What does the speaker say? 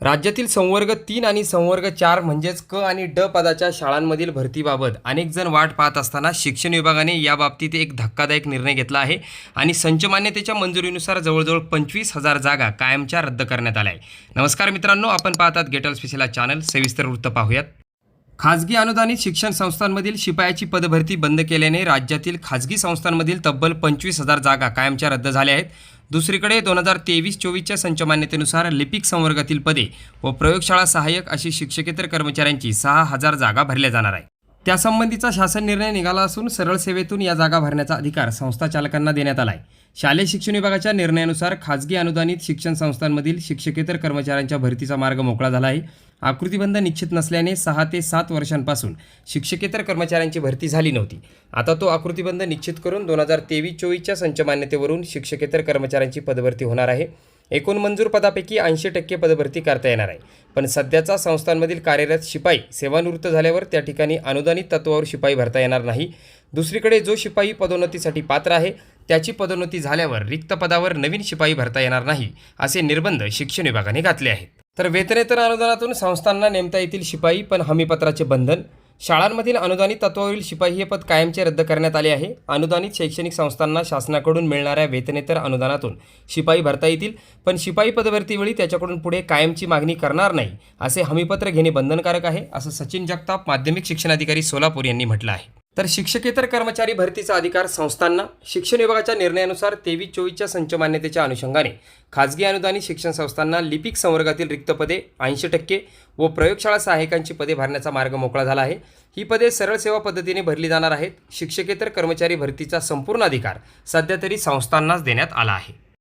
राज्यातील संवर्ग तीन आणि संवर्ग चार म्हणजेच क आणि ड पदाच्या शाळांमधील भरतीबाबत अनेक जण वाट पाहत असताना शिक्षण विभागाने याबाबतीत एक धक्कादायक निर्णय घेतला आहे आणि संचमान्यतेच्या मंजुरीनुसार जवळजवळ पंचवीस हजार जागा कायमच्या रद्द करण्यात आल्या आहे नमस्कार मित्रांनो आपण पाहतात गेटल स्पेशला चॅनल. सविस्तर वृत्त पाहूयात. खाजगी अनुदानित शिक्षण संस्थांमधील शिपायाची पदभरती बंद केल्याने राज्यातील खाजगी संस्थांमधील तब्बल पंचवीस हजार जागा कायमच्या रद्द झाल्या आहेत. दुसरीकडे दोन हजार तेवीस चोवीसच्या संचमान्यतेनुसार लिपिक संवर्गातील पदे व प्रयोगशाळा सहाय्यक अशी शिक्षकेतर कर्मचाऱ्यांची सहा हजार जागा भरल्या जाणार आहे त्यासंबंधीचा शासन निर्णय निघाला असून सरळ सेवेतून या जागा भरण्याचा अधिकार संस्था चालकांना देण्यात आला आहे शालेय शिक्षण विभागाच्या निर्णयानुसार खाजगी अनुदानित शिक्षण संस्थांमधील शिक्षकेतर कर्मचाऱ्यांच्या भरतीचा मार्ग मोकळा झाला आहे. आकृतीबंध निश्चित नसल्याने सहा ते सात वर्षांपासून शिक्षकेतर कर्मचाऱ्यांची भरती झाली नव्हती. आता तो आकृतीबंध निश्चित करून दोन हजार तेवीस चोवीसच्या संच मान्यतेवरून शिक्षकेतर कर्मचाऱ्यांची पदभरती होणार आहे. एकूण मंजूर पदापैकी ऐंशी टक्के पदभरती करता येणार आहे. पण सध्याचा संस्थांमधील कार्यरत शिपाई सेवानिवृत्त झाल्यावर त्या ठिकाणी अनुदानित तत्वावर शिपाई भरता येणार नाही. दुसरीकडे जो शिपाई पदोन्नतीसाठी पात्र आहे त्याची पदोन्नती झाल्यावर रिक्त पदावर नवीन शिपाई भरता येणार नाही असे निर्बंध शिक्षण विभागाने घातले आहेत. तर वेतनेतर अनुदानातून संस्थांना नेमता येतील शिपाई पण हमीपत्राचे बंधन शाळांमधील अनुदानित तत्वावरील शिपाई हे पद कायमचे रद्द करण्यात आले आहे. अनुदानित शैक्षणिक संस्थांना शासनाकडून मिळणाऱ्या वेतनेतर अनुदानातून शिपाई भरता येतील पण शिपाई पदभरतीवेळी त्याच्याकडून पुढे कायमची मागणी करणार नाही असे हमीपत्र घेणे बंधनकारक आहे असं सचिन जगताप माध्यमिक शिक्षणाधिकारी सोलापूर यांनी म्हटलं आहे. तर शिक्षकेतर कर्मचारी भरतीचा अधिकार संस्थांना शिक्षण विभागाच्या निर्णयानुसार तेवीस चोवीसच्या संच मान्यतेच्या अनुषंगाने. खाजगी अनुदानित शिक्षण संस्थांना लिपिक संवर्गातील रिक्त पदे ऐंशी टक्के व प्रयोगशाळा सहाय्यकांची पदे भरण्याचा मार्ग मोकळा झाला आहे. ही पदे सरळ सेवा पद्धतीने भरली जाणार आहेत. शिक्षकेतर कर्मचारी भरतीचा संपूर्ण अधिकार सध्या तरी संस्थांनाच देण्यात आला आहे.